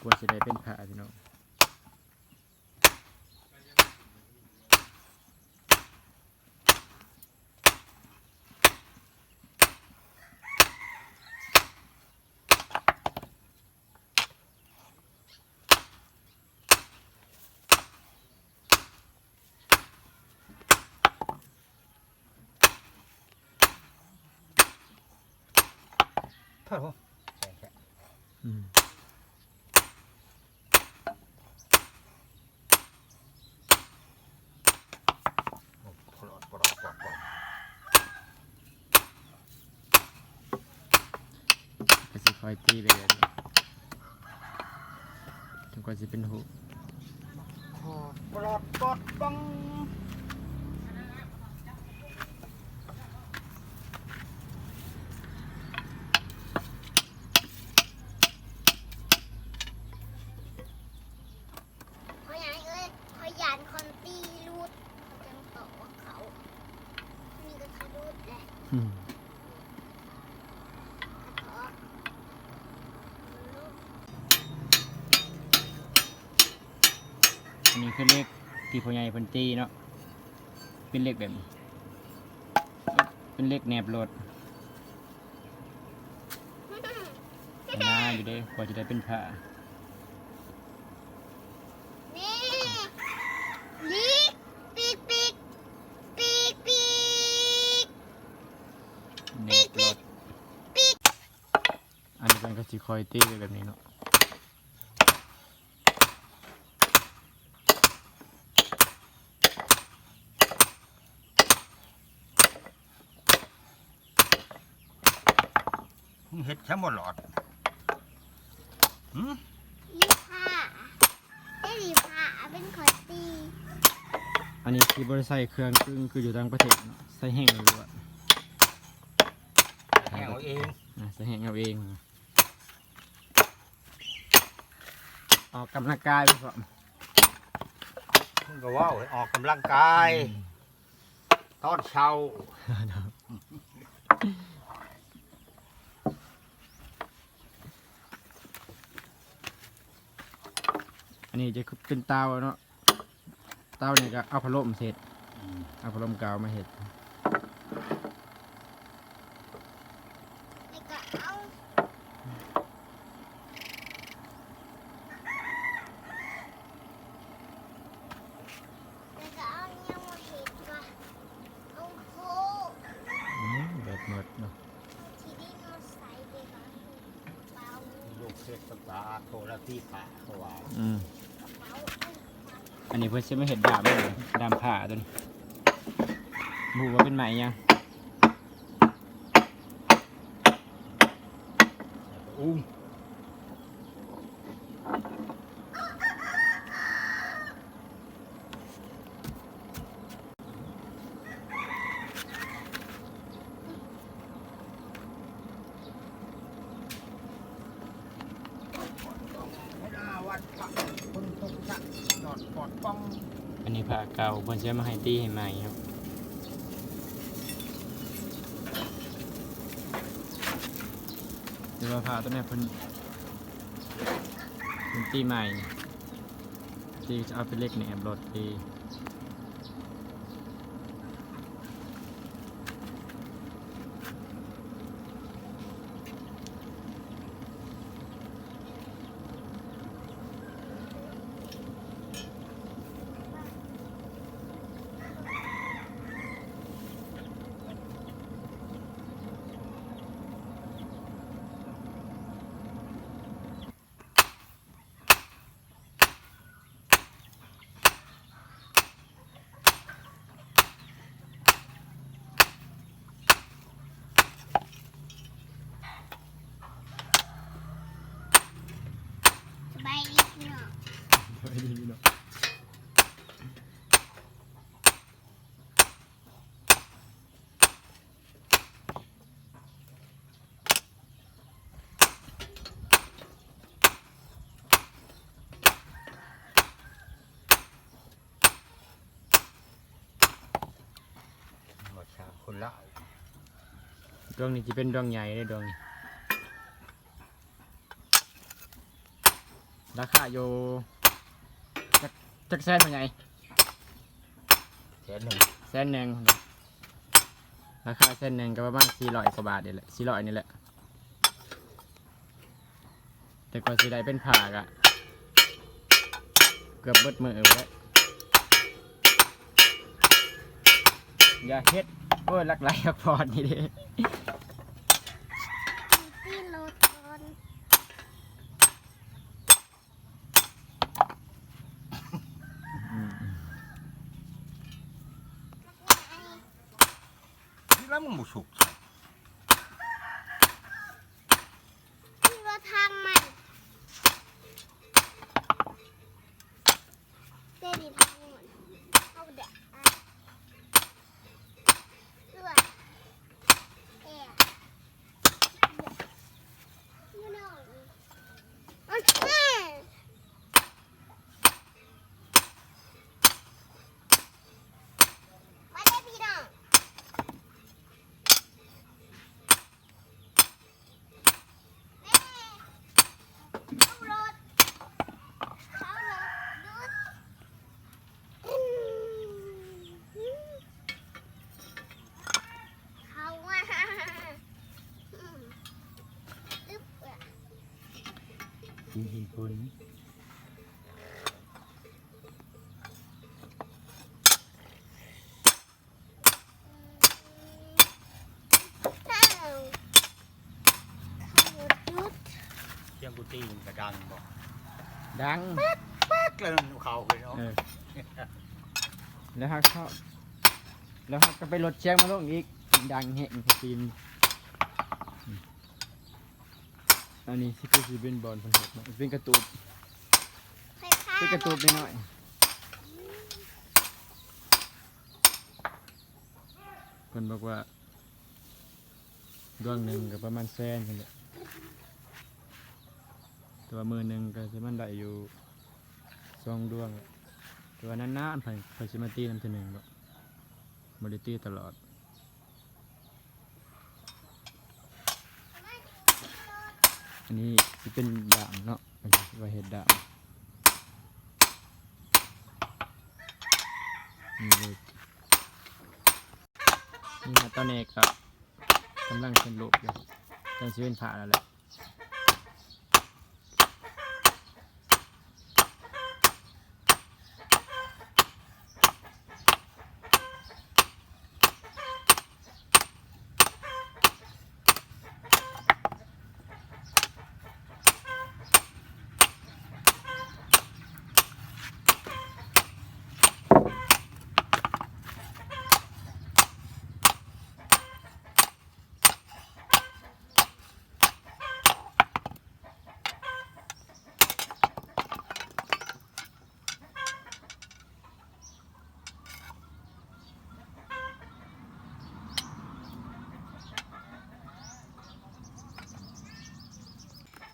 กลัวจะได้เป็นพระพี่น้อง ทษผมแข็งแข็งอืมปลอดปลอดปลอดปลอดก็สิคอยตีไปเลยจนกว่าจะเป็นหู ปลอดปลอดปัง ขอยานเอ้ยขอยานคนตีรูดเขาจังตอบว่าเขานี่ก็เขารูดแหละ อืม ขอรูด อั นนี้คือเลขที่พ่อใหญ่เพิ่นตีเนาะ เป็นเลขแบบนี้เป็นเลขแนบรถนาอยู่เด้กว่าจะได้เป็นพระนี่ลีปีกปีกปีกปีกแนปีบกรปีถกปีกอันนี้มันก็สิคอยตีไปแบบนี้เนาะ เฮ็ดแค่หมดหลอดหืมลีผ้าได้ลีผ้าเป็นขอยตีอันนี้คือบริษัทเครื่องคือคืออยู่ต่างประเทศเนาะใส่แห้งเลยว่าแห้งเอาเองอะใส่แห้งเอาเองออกกำลังกายไปก่อนมึงก็ว่าออกกำลังกาย ตอนเช้า นนี้จะเป็นเตาเนาะเตาเนี่ยก็เอาพัดลมเสร็จเอาพัดลมกาวมาเห็ดแล้วก็เอาแล้วก็เอาเนี่ยมาเห็ดว่าเอาโคอืมแบบหมดเนาะที่นี่มาใส่ไปบ้างเบาลูกเสกตาโทรที่ขาเขาว่าอืมเบา อันนี้เพื่อจะไม่เห็ดดามเลยดามผ่าตัวนี้หมูว่าเป็นไหมยังอู้ม ไม่ได้วัดพระคนตกชักนอนปอดป้อง อั นี้ผ่าเก่าเพื่อจะมาให้ตีให้ใหม่ครับเดี๋ยว่าผ่าตัวนี้เพิ่นเพิ่นตีใหม่ตีจะเอาไปเล็กในแอบรถตี ดวงนี้จะเป็นดวงใหญ่เลยดวงนี้ราคาอยู่จักแสนเป็นไงแสนหนึ่งแสนหนึ่งราคาแสนหนึ่งก็ประมาณสี่ร้อยกว่าบาทเดี๋แหละสี่ร้อยนี่แหละ แต่กว่าสีได้เป็นผ่ากะเกือบเบิดมือไปแล้วอย่าเฮ็ดโอ้ยลักไหลพอดนี่ด้อ อนอืมที่แล้วมึงบุสุก ที่ว่าทางมันเจดีทางมันเอาเด็กอะเสื้อแอะยูโน่โอเคมาได้พี่น้อง แม่เข้ารถเข้ารถดูดอืมเข้าว่าอืมอึ๊บอะ กินหินปูนเข้าเข้ารถดูดเที่ยงกูตีมันกระดังบอกดังปักเลยมันเขาเลยเนาะเออ แล้วฮักเข้าแล้วฮักก็ไปรถเชียงมาลงอีกดังเหงฟิล์มอืม อันนี้ที่คือสิเป็นบอลพันหกเนาะเป็นกระตูบใครฆ่าเป็นกระตูบนิดหน่อยคนบอกว่าดวงหนึ่งก็ประมาณแสนกันแหละตัวมือหนึ่งก็จะมันได้อยู่สองดวงแต่ว่านั้นนานๆไปไปสิมาตีน้ำทีหนึ่งแบบบริตีตลอด อันนี้เป็นดามเนาะอันนี้ว่าเห็ดดามนี่เลยนี่ฮะตอนนี้ก็กำลังเป็นลูกอยู่จนสิเป็นผ่าแล้วแหละ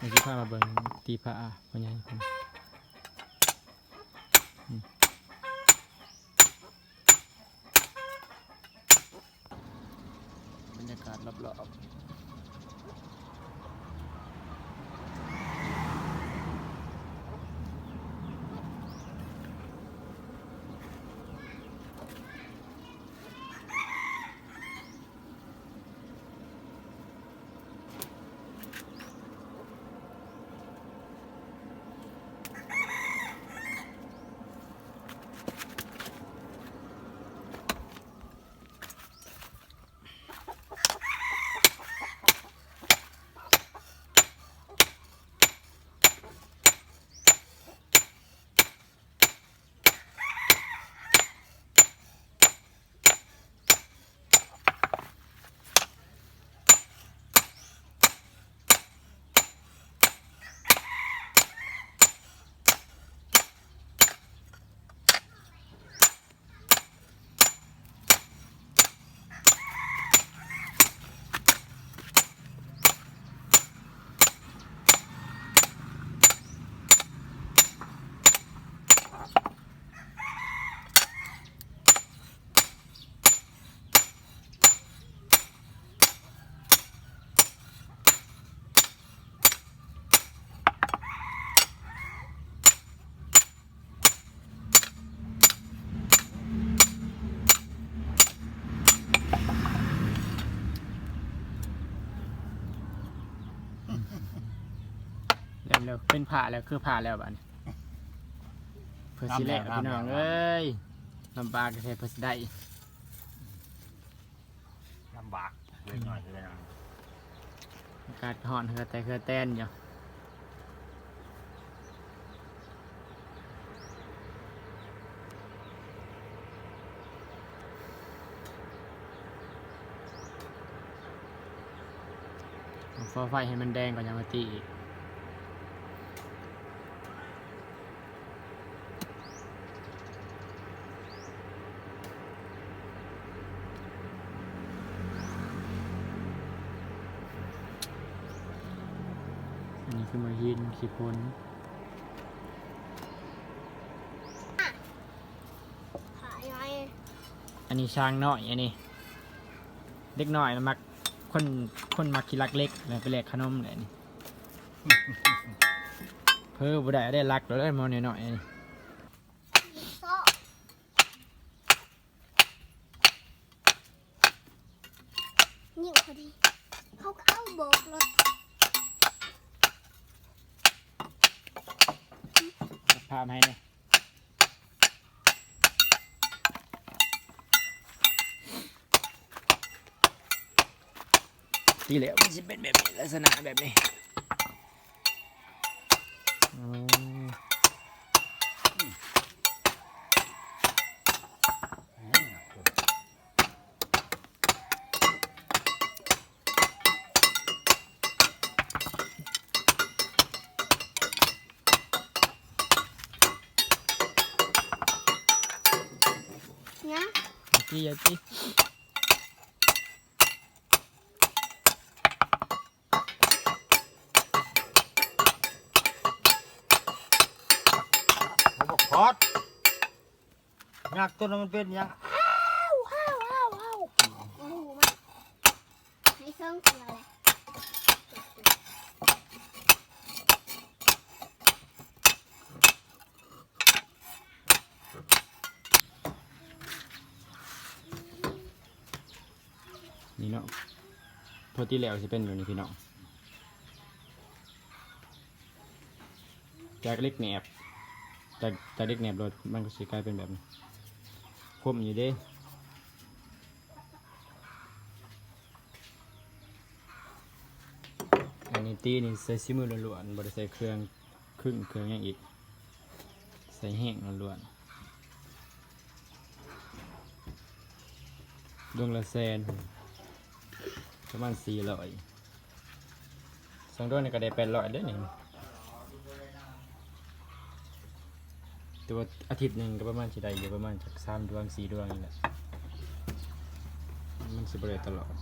เดี๋ยวสิพามาเบิ่งตีผ้าพ่อใหญ่ เป็นผ่าแล้วคือผ่าแล้วบัดนี้เพื่อสิแลกพี่น้องเอ้ยลำบากแท้เพื่อสิได้ลำบากเล็กน้อยเลยนะอากาศร้อนเฮือแต่เฮือแตนอยู่ต้องฟ้าไฟให้มันแดงก่อนยังมาตีอีก อันนี้คือมาหินขี้พนขายไงอันนี้ช้างน้อยอันนี้เล็กน้อยนะมักคนคนมักขี้รักเล็กเลยไปแลกขนมเลยนี่เพิ่อบ่ได้ได้รักแล้วได้มอน้อยๆอันนี้อีโซ่ยิ่งพอดี เขาก็เอาโบกรถ พามให้เลยตีแล้วมันจะเป็นแบบนี้ลักษณะแบบนี้ jadi hot ngatur nemen yang นี่เนาะพอตีแล้วจะเป็นแบบนี้พี่น้องจากเล็กแหนบจากจากเล็กแหนบรถมันก็สิกลายเป็นแบบนี้คมอยู่เด้อันนี้ตีนี่ใส่ซิมือล้วนๆบริใส่เครื่องครึ่งเครื่องหยังอีก ใส่แห้งล้วนๆดวงละแสน ประมาณสี่ร้อยสองดวงนี่ก็ได้แปดร้อยเด้อนี่ตัวอาทิตย์หนึ่งก็ประมาณสิได้อยู่ประมาณจากสามดวงสี่ดวงนี่แหละมันสิบเลยตลอด